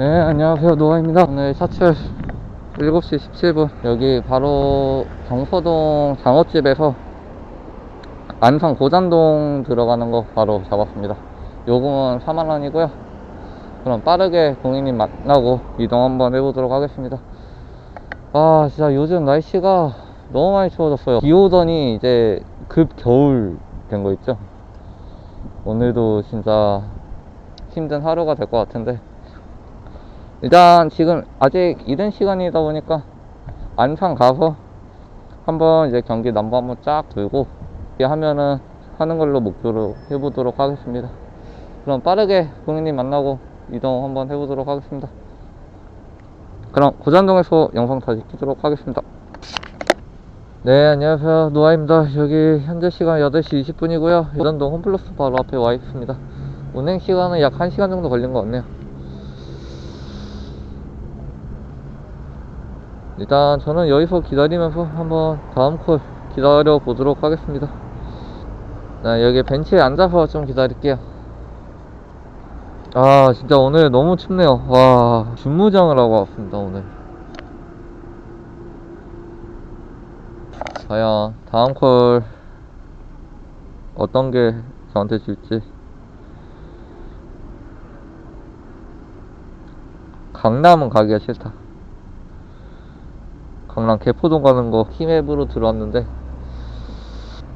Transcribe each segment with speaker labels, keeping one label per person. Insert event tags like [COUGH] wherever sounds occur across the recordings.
Speaker 1: 네, 안녕하세요. 노아입니다. 오늘 사출 7시 17분. 여기 바로 경서동 장어집에서 안산 고잔동 들어가는 거 바로 잡았습니다. 요금은 4만원이고요. 그럼 빠르게 고객님 만나고 이동 한번 해보도록 하겠습니다. 아, 진짜 요즘 날씨가 너무 많이 추워졌어요. 비 오더니 이제 급 겨울 된 거 있죠? 오늘도 진짜 힘든 하루가 될 것 같은데 일단 지금 아직 이른 시간이다 보니까 안산 가서 한번 이제 경기 넘버 한번 쫙 돌고 이렇게 하면은 하는 걸로 목표로 해보도록 하겠습니다. 그럼 빠르게 고객님 만나고 이동 한번 해보도록 하겠습니다. 그럼 고잔동에서 영상 다시 키도록 하겠습니다. 네, 안녕하세요. 노아입니다. 여기 현재 시간 8시 20분이고요. 고잔동 홈플러스 바로 앞에 와 있습니다. 운행 시간은 약 1시간 정도 걸린 것 같네요. 일단 저는 여기서 기다리면서 한번 다음 콜 기다려 보도록 하겠습니다. 자, 여기 벤치에 앉아서 좀 기다릴게요. 아, 진짜 오늘 너무 춥네요. 와, 준무장을 하고 왔습니다, 오늘. 과연 다음 콜 어떤 게 저한테 줄지. 강남은 가기가 싫다. 강남 개포동 가는 거 키맵으로 들어왔는데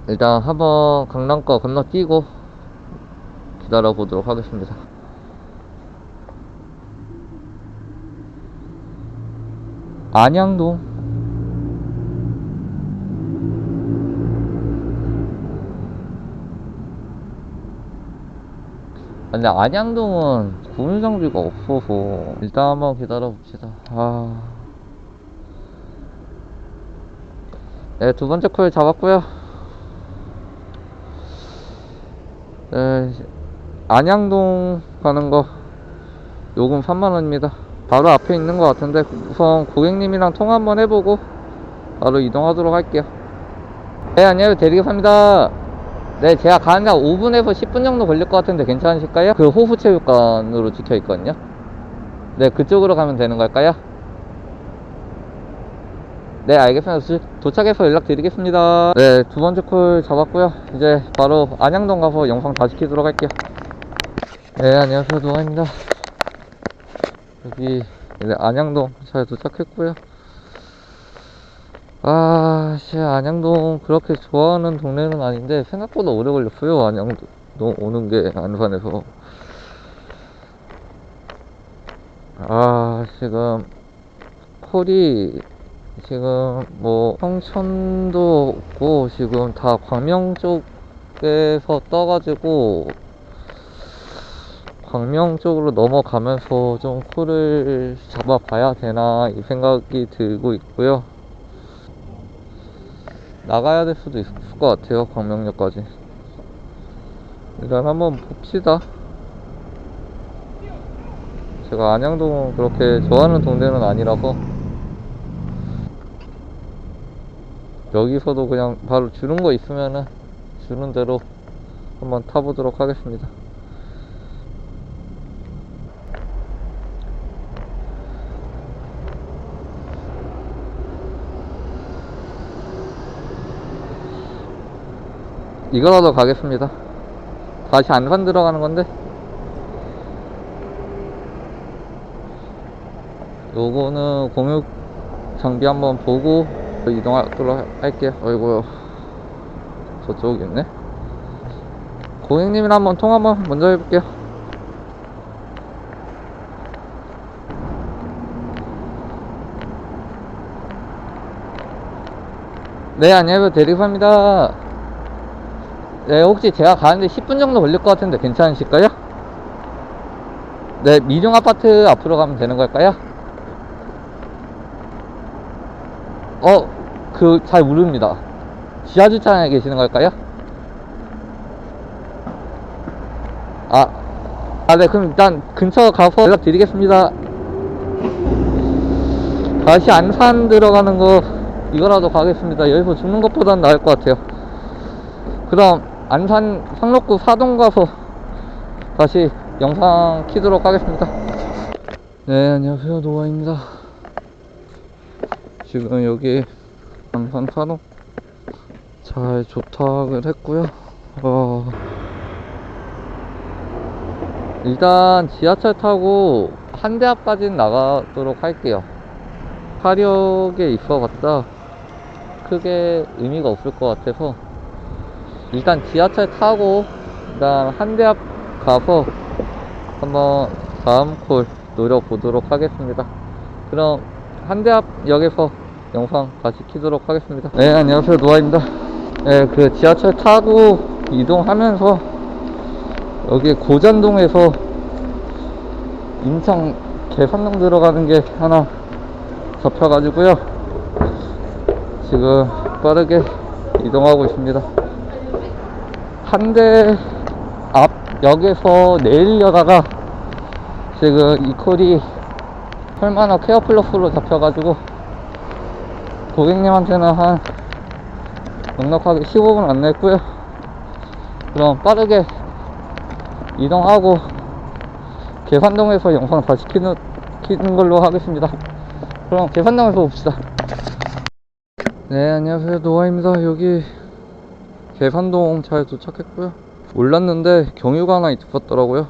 Speaker 1: 일단 한번 강남 거 건너뛰고 기다려 보도록 하겠습니다. 안양동 근데 안양동은 공유장비가 없어서 일단 한번 기다려 봅시다. 아. 네, 두 번째 콜 잡았고요. 네, 안양동 가는 거 요금 3만원입니다. 바로 앞에 있는 것 같은데 우선 고객님이랑 통화 한번 해보고 바로 이동하도록 할게요. 네, 안녕하세요. 대리기사입니다. 네, 제가 가는데 한 5분에서 10분 정도 걸릴 것 같은데 괜찮으실까요? 그 호수체육관으로 찍혀 있거든요. 네, 그쪽으로 가면 되는 걸까요? 네, 알겠습니다. 수- 도착해서 연락드리겠습니다. 네, 두 번째 콜 잡았고요. 이제 바로 안양동 가서 영상 다 시 키도록 할게요. 네, 안녕하세요. 노아입니다. 여기 이제 안양동 잘 도착했고요. 아, 씨, 안양동 그렇게 좋아하는 동네는 아닌데 생각보다 오래 걸렸어요. 안양동 오는 게 안산에서. 아, 지금 콜이 지금 뭐 청천도 없고 지금 다 광명 쪽에서 떠가지고 광명 쪽으로 넘어가면서 좀 콜을 잡아봐야 되나 이 생각이 들고 있고요. 나가야 될 수도 있을 것 같아요. 광명역까지. 일단 한번 봅시다. 제가 안양동은 그렇게 좋아하는 동네는 아니라서 여기서도 그냥 바로 주는 거 있으면은 주는 대로 한번 타보도록 하겠습니다. 이거라도 가겠습니다. 다시 안산 들어가는 건데 요거는 공유 장비 한번 보고 이동하도록 할게요. 어이구 저쪽이 있네. 고객님이랑 한번 통화 한번 먼저 해볼게요. 네, 안녕하세요. 대리사입니다. 네, 혹시 제가 가는데 10분 정도 걸릴 것 같은데 괜찮으실까요? 네, 미중 아파트 앞으로 가면 되는 걸까요? 어, 그, 잘 모릅니다. 지하 주차장에 계시는 걸까요? 아, 아, 네, 그럼 일단 근처 가서 연락드리겠습니다. 다시 안산 들어가는 거, 이거라도 가겠습니다. 여기서 죽는 것보단 나을 것 같아요. 그럼 안산 상록구 사동 가서 다시 영상 키도록 하겠습니다. 네, 안녕하세요. 노아입니다. 지금 여기 남산 산업 잘 조탁을 했고요. 어, 일단 지하철 타고 한대 앞까지는 나가도록 할게요. 화력에 있어봤자 크게 의미가 없을 것 같아서 일단 지하철 타고 그다음 한 대 앞 가서 한번 다음 콜 노려보도록 하겠습니다. 그럼 한 대 앞 역에서 영상 다시 키도록 하겠습니다. 네, 안녕하세요. 노아입니다. 네, 그 지하철 타고 이동하면서 여기 고잔동에서 인천 개산동 들어가는 게 하나 잡혀가지고요. 지금 빠르게 이동하고 있습니다. 한대 앞 역에서 내리려다가 지금 이 콜이 헐마나 케어 플러스로 잡혀가지고 고객님한테는 한 넉넉하게 15분 안 냈고요. 그럼 빠르게 이동하고 계산동에서 영상 다 시 키는, 키는 걸로 하겠습니다. 그럼 계산동에서 봅시다. 네, 안녕하세요. 노아입니다. 여기 계산동 잘 도착했고요. 올랐는데 경유가 하나 있었더라고요.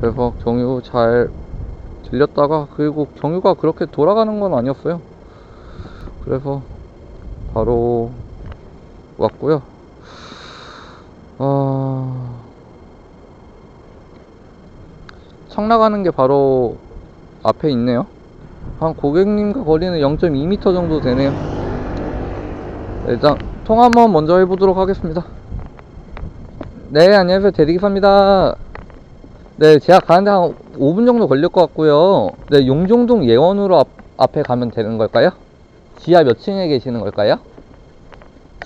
Speaker 1: 그래서 경유 잘 들렸다가 그리고 경유가 그렇게 돌아가는 건 아니었어요. 그래서 바로 왔고요. 아 청나가는 게 바로 앞에 있네요. 한 고객님과 거리는 0.2m 정도 되네요. 일단 통화 한번 먼저 해보도록 하겠습니다. 네, 안녕하세요. 대리기사입니다. 네, 제가 가는데 한 5분 정도 걸릴 것 같고요. 네, 용종동 예원으로 앞, 앞에 가면 되는 걸까요? 지하 몇 층에 계시는 걸까요?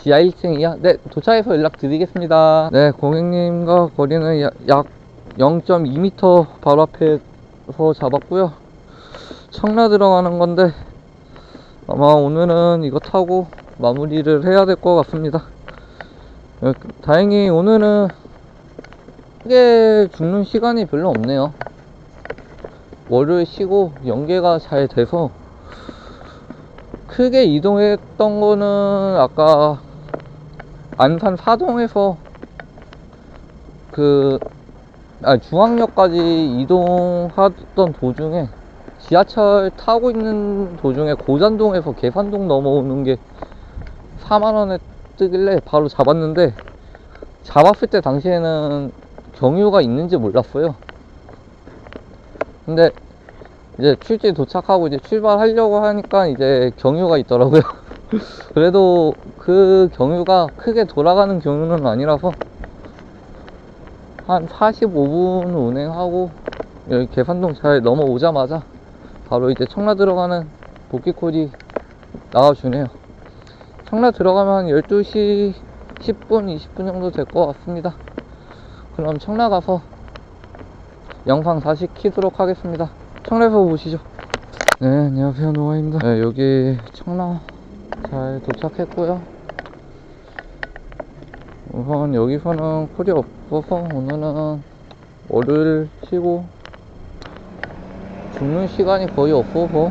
Speaker 1: 지하 1층이요? 네, 도착해서 연락드리겠습니다. 네, 고객님과 거리는 야- 약 0.2m 바로 앞에서 잡았고요. 청라 들어가는 건데 아마 오늘은 이거 타고 마무리를 해야 될 것 같습니다. 어, 다행히 오늘은 크게 죽는 시간이 별로 없네요. 월요일 쉬고 연계가 잘 돼서 크게 이동했던 거는 아까 안산 사동에서 그 아, 중앙역까지 이동하던 도중에 지하철 타고 있는 도중에 고잔동에서 계산동 넘어오는 게 4만원에 뜨길래 바로 잡았는데 잡았을 때 당시에는 경유가 있는지 몰랐어요. 근데 이제 출지 도착하고 이제 출발하려고 하니까 이제 경유가 있더라고요. [LAUGHS] 그래도 그 경유가 크게 돌아가는 경유는 아니라서 한 45분 운행하고 여기 계산동 잘 넘어오자마자 바로 이제 청라 들어가는 복귀콜이 나와주네요. 청라 들어가면 한 12시 10분, 20분 정도 될 것 같습니다. 그럼 청라 가서 영상 다시 키도록 하겠습니다. 청라에서 보시죠. 네, 안녕하세요. 노아입니다. 네, 여기 청라 잘 도착했고요. 우선 여기서는 콜이 없어서 오늘은 월요일 쉬고 죽는 시간이 거의 없어서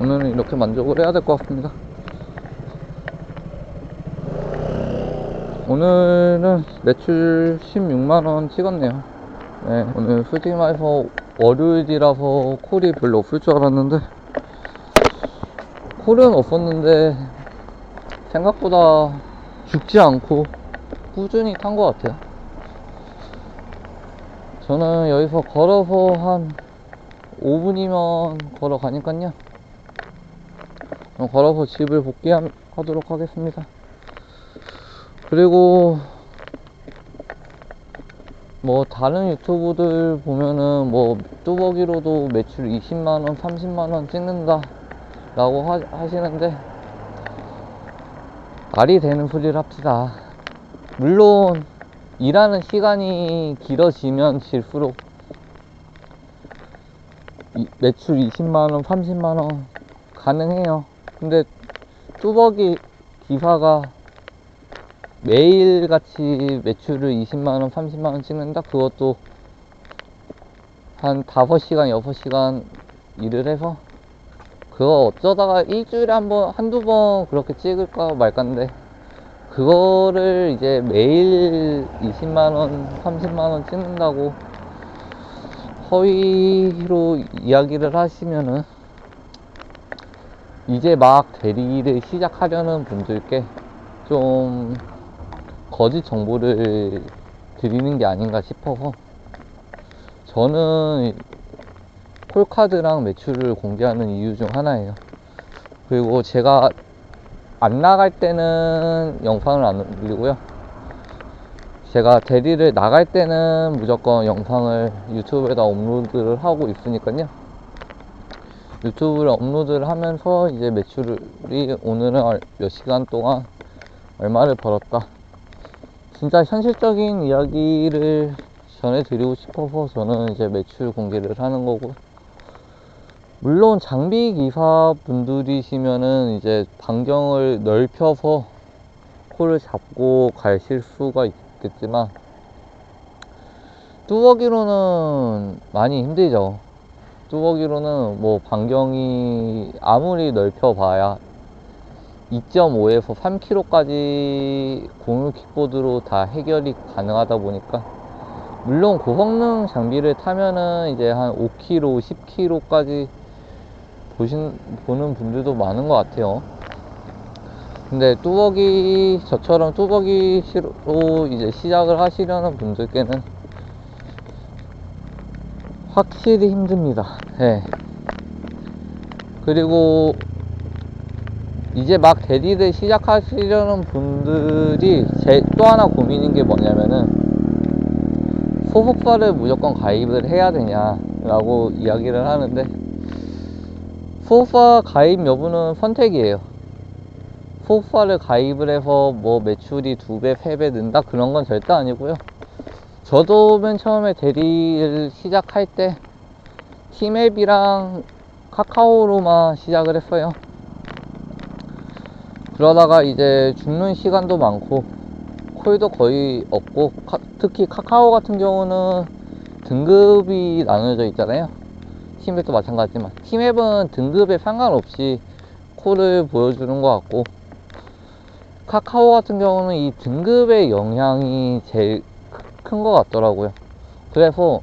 Speaker 1: 오늘은 이렇게 만족을 해야 될 것 같습니다. 오늘은 매출 16만원 찍었네요. 네, 오늘 솔직히 말해서 월요일이라서 콜이 별로 없을 줄 알았는데 콜은 없었는데 생각보다 죽지 않고 꾸준히 탄 것 같아요. 저는 여기서 걸어서 한 5분이면 걸어가니까요. 그럼 걸어서 집을 복귀하도록 하겠습니다. 그리고 뭐 다른 유튜브들 보면은 뭐 뚜벅이로도 매출 20만원, 30만원 찍는다 라고 하, 하시는데 말이 되는 소리를 합시다. 물론 일하는 시간이 길어지면 질수록 이- 매출 20만원, 30만원 가능해요. 근데 뚜벅이 기사가 매일같이 매출을 20만원, 30만원 찍는다? 그것도 한 5시간, 6시간 일을 해서 그거 어쩌다가 일주일에 한 번, 한두 번 그렇게 찍을까 말까인데 그거를 이제 매일 20만원, 30만원 찍는다고 허위로 이야기를 하시면은 이제 막 대리를 시작하려는 분들께 좀 거짓 정보를 드리는 게 아닌가 싶어서 저는 콜카드랑 매출을 공개하는 이유 중 하나예요. 그리고 제가 안 나갈 때는 영상을 안 올리고요. 제가 대리를 나갈 때는 무조건 영상을 유튜브에다 업로드를 하고 있으니까요. 유튜브를 업로드를 하면서 이제 매출이 오늘은 얼- 몇 시간 동안 얼마를 벌었다. 진짜 현실적인 이야기를 전해드리고 싶어서 저는 이제 매출 공개를 하는 거고. 물론 장비 기사 분들이시면은 이제 반경을 넓혀서 코를 잡고 가실 수가 있겠지만 뚜벅이로는 많이 힘들죠. 뚜벅이로는 뭐 반경이 아무리 넓혀봐야 2.5에서 3km까지 공유 킥보드로 다 해결이 가능하다 보니까 물론 고성능 장비를 타면은 이제 한 5km, 10km까지 보신, 보는 분들도 많은 것 같아요. 근데 뚜벅이, 저처럼 뚜벅이로 이제 시작을 하시려는 분들께는 확실히 힘듭니다. 예. 그리고 이제 막 대리를 시작하시려는 분들이 제 또 하나 고민인 게 뭐냐면은 소속사를 무조건 가입을 해야 되냐라고 이야기를 하는데 소속사 가입 여부는 선택이에요. 소속사를 가입을 해서 뭐 매출이 두 배, 세 배 는다 그런 건 절대 아니고요. 저도 맨 처음에 대리를 시작할 때 티맵이랑 카카오로만 시작을 했어요. 그러다가 이제 죽는 시간도 많고 콜도 거의 없고 카- 특히 카카오 같은 경우는 등급이 나눠져 있잖아요. 팀앱도 마찬가지지만 팀앱은 등급에 상관없이 콜을 보여주는 것 같고 카카오 같은 경우는 이 등급의 영향이 제일 큰 것 같더라고요. 그래서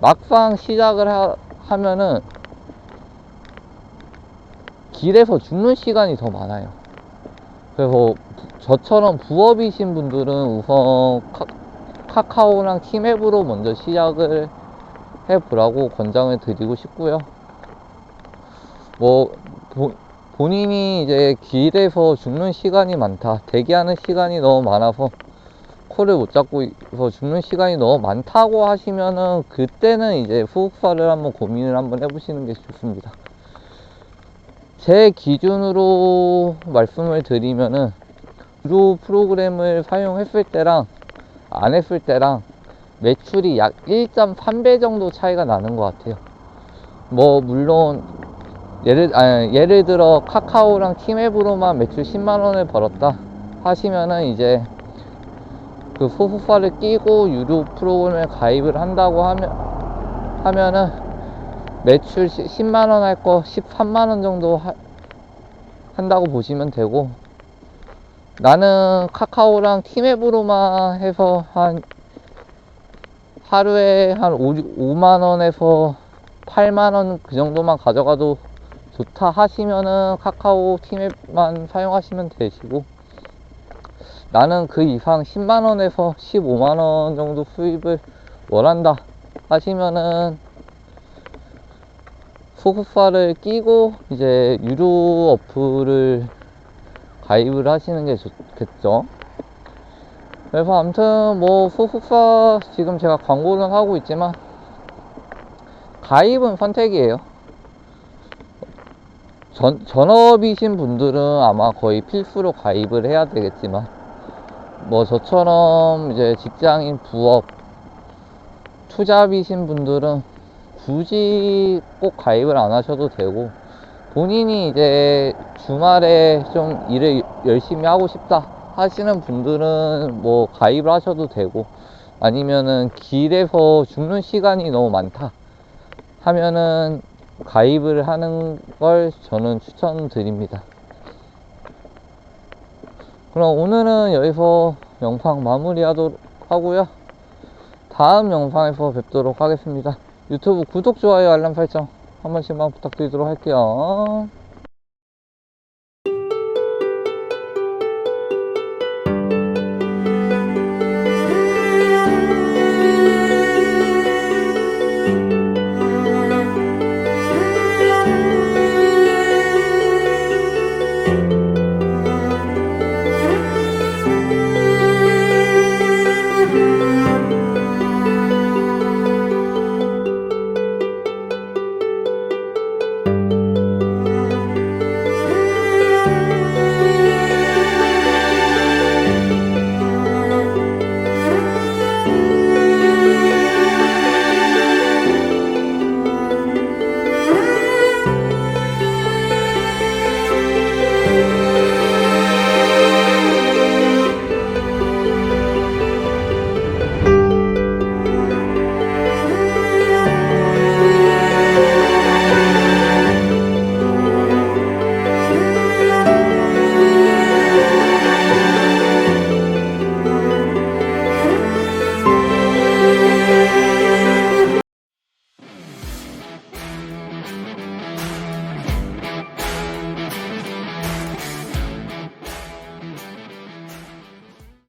Speaker 1: 막상 시작을 하, 하면은 길에서 죽는 시간이 더 많아요. 그래서 부- 저처럼 부업이신 분들은 우선 카, 카카오랑 팀앱으로 먼저 시작을 해보라고 권장을 드리고 싶고요. 뭐 보- 본인이 이제 길에서 죽는 시간이 많다, 대기하는 시간이 너무 많아서 콜을 못 잡고 있어서 죽는 시간이 너무 많다고 하시면은 그때는 이제 후속사를 한번 고민을 한번 해보시는 게 좋습니다. 제 기준으로 말씀을 드리면은 유료 프로그램을 사용했을 때랑 안 했을 때랑 매출이 약 1.3배 정도 차이가 나는 것 같아요. 뭐 물론 예를 아니, 예를 들어 카카오랑 팀앱으로만 매출 10만 원을 벌었다 하시면은 이제 그 소속사를 끼고 유료 프로그램에 가입을 한다고 하면 하면은 매출 10만 원 할 거 13만 원 정도 하- 한다고 보시면 되고 나는 카카오랑 팀앱으로만 해서 한 하루에 한 5, 5만 원에서 8만 원 그 정도만 가져가도 좋다 하시면은 카카오 팀앱만 사용하시면 되시고 나는 그 이상 10만 원에서 15만 원 정도 수입을 원한다 하시면은 소속사를 끼고 이제 유료 어플을 가입을 하시는 게 좋겠죠. 그래서 아무튼 뭐 소속사 지금 제가 광고는 하고 있지만 가입은 선택이에요. 전, 전업이신 분들은 아마 거의 필수로 가입을 해야 되겠지만 뭐 저처럼 이제 직장인 부업 투잡이신 분들은 굳이 꼭 가입을 안 하셔도 되고 본인이 이제 주말에 좀 일을 열심히 하고 싶다 하시는 분들은 뭐 가입을 하셔도 되고 아니면은 길에서 죽는 시간이 너무 많다 하면은 가입을 하는 걸 저는 추천드립니다. 그럼 오늘은 여기서 영상 마무리하도록 하고요. 다음 영상에서 뵙도록 하겠습니다. 유튜브 구독, 좋아요, 알람 설정 한 번씩만 부탁드리도록 할게요.